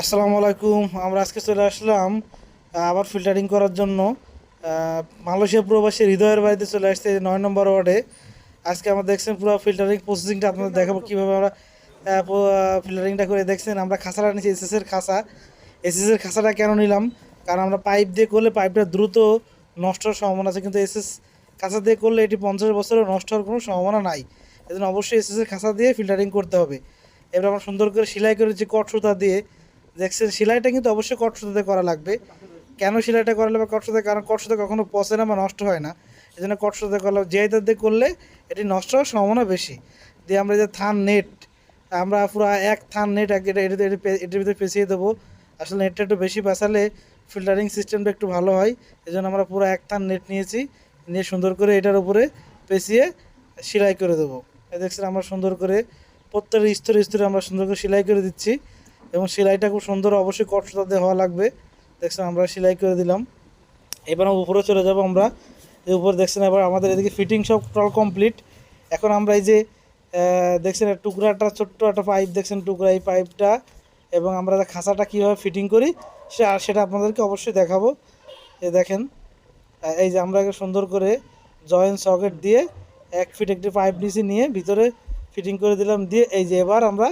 আসসালামু আলাইকুম। আমরা আজকে চলে আসলাম আবার ফিল্টারিং করার জন্য। মালয়েশিয়া প্রবাসী হৃদয়ের বাড়িতে চলে আসছে নয় নম্বর ওয়ার্ডে। আজকে আমরা দেখছেন পুরো ফিল্টারিং প্রসেসিংটা আপনাদের দেখাবো কীভাবে আমরা ফিল্টারিংটা করে দেখছেন। আমরা খাসাটা নিচ্ছি এসএসের খাসা। এসএসের খাসাটা কেন নিলাম? কারণ আমরা পাইপ দিয়ে করলে পাইপটা দ্রুত নষ্ট হওয়ার সম্ভাবনা আছে। কিন্তু এসএস খাসা দিয়ে করলে এটি পঞ্চাশ বছরে নষ্ট হওয়ার কোনো সম্ভাবনা নাই। এজন্য অবশ্যই এসএসের খাসা দিয়ে ফিল্টারিং করতে হবে। এবার আমরা সুন্দর করে সেলাই করেছি কট সুতা দিয়ে দেখছেন, সেলাইটা কিন্তু অবশ্যই কট সুতাতে করা লাগবে। কেন সেলাইটা করা লাগবে? কট সুতা কারণ কট সুতা কখনো পচে না বা নষ্ট হয় না। এই জন্য কট সুতাতে করা যে হাইতার দিয়ে করলে এটি নষ্ট হওয়ার সম্ভাবনা বেশি। দিয়ে আমরা যে থান নেট, আমরা পুরো এক থান নেট এটা এটাতে এটি- এটির ভিতরে পেঁচিয়ে দেবো। আসলে নেটটা একটু বেশি পেঁচালে ফিল্টারিং সিস্টেমটা একটু ভালো হয়। এই জন্য আমরা পুরো এক থান নেট নিয়েছি। নিয়ে সুন্দর করে এটার উপরে পেঁচিয়ে সেলাই করে দেবো। দেখছেন, আমরা সুন্দর করে প্রত্যেকটা স্তরে স্তরে আমরা সুন্দর করে সেলাই করে দিচ্ছি। এবং সেলাইটা খুব সুন্দর, অবশ্যই কট হওয়া লাগবে। দেখছেন, আমরা সেলাই করে দিলাম। এবার উপরে চলে যাব আমরা। এই উপরে দেখছেন, এবার আমাদের এদিকে ফিটিং সব টোটাল কমপ্লিট এখন আমরা এই যে দেখছেন টুকরাটা, ছোট্ট একটা পাইপ দেখছেন, টুকরা এই পাইপটা এবং আমরা খাঁচাটা কীভাবে ফিটিং করি, সে, আর সেটা আপনাদেরকে অবশ্যই দেখাবো। এই দেখেন এই যে আমরা সুন্দর করে জয়েন্ট সকেট দিয়ে এক ফিট একটি পাইপ নিচে নিয়ে ভিতরে ফিটিং করে দিলাম। দিয়ে এই যে এবার আমরা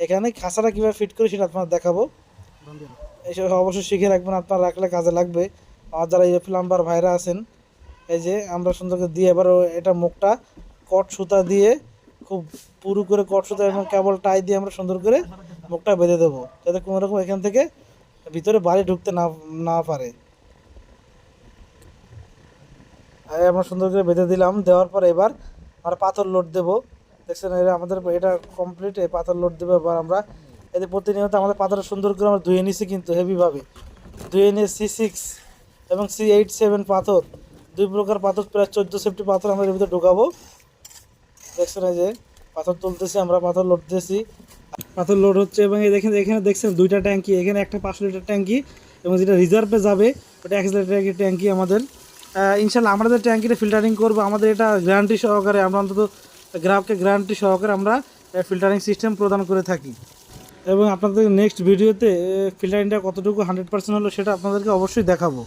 এখানে খাঁচাটা কীভাবে ফিট করি সেটা আপনার দেখাবো। এইসব অবশ্যই শিখে রাখবেন, আপনার রাখলে কাজে লাগবে। আমার যারা এই প্লাম্বার ভাইরা আছেন, এই যে আমরা সুন্দর করে দিয়ে এবার এটা মুখটা কট সুতা দিয়ে, খুব পুরু করে কট সুতা এবং কেবল টাই দিয়ে আমরা সুন্দর করে মুখটা বেঁধে দেবো, যাতে কোনো রকম এখান থেকে ভিতরে বাড়ি ঢুকতে না না পারে। আর আমরা সুন্দর করে বেঁধে দিলাম, দেওয়ার পর এবার আমরা পাথর লোড দেবো। দেখছেন এটা আমাদের এটা কমপ্লিট এই পাথর লোড দেবে এবার আমরা এতে প্রতিনিয়ত আমাদের পাথরটা সুন্দর করে আমরা ধুয়ে নিছি কিন্তু হেভিভাবে ধুয়ে নিয়ে সি সিক্স এবং সি এইট সেভেন পাথর, দুই প্রকার পাথর, প্রায় চোদ্দ সেফটি পাথর আমরা এর ভিতরে ঢুকাবো। দেখছেন এই যে পাথর তুলতেছি, আমরা পাথর লোড দিয়েছি। পাথর লোড হচ্ছে এবং এই দেখেন, এখানে দেখছেন দুইটা ট্যাঙ্কি, এখানে একটা পাঁচশো লিটার ট্যাঙ্কি এবং যেটা রিজার্ভে যাবে, ওটা এক লিটার ট্যাঙ্কি আমাদের। ইনশাল্লাহ আমরা যে ট্যাঙ্কিটা ফিল্টারিং করব, আমাদের এটা গ্যারান্টি সহকারে আমরা অন্তত গ্রাহককে গ্যারান্টি সহকারে আমরা ফিল্টারিং সিস্টেম প্রদান করে থাকি। এবং আপনাদের নেক্সট ভিডিওতে ফিল্টারিংটা কতটুকু হান্ড্রেড পার্সেন্ট হলো সেটা আপনাদেরকে অবশ্যই দেখাবো।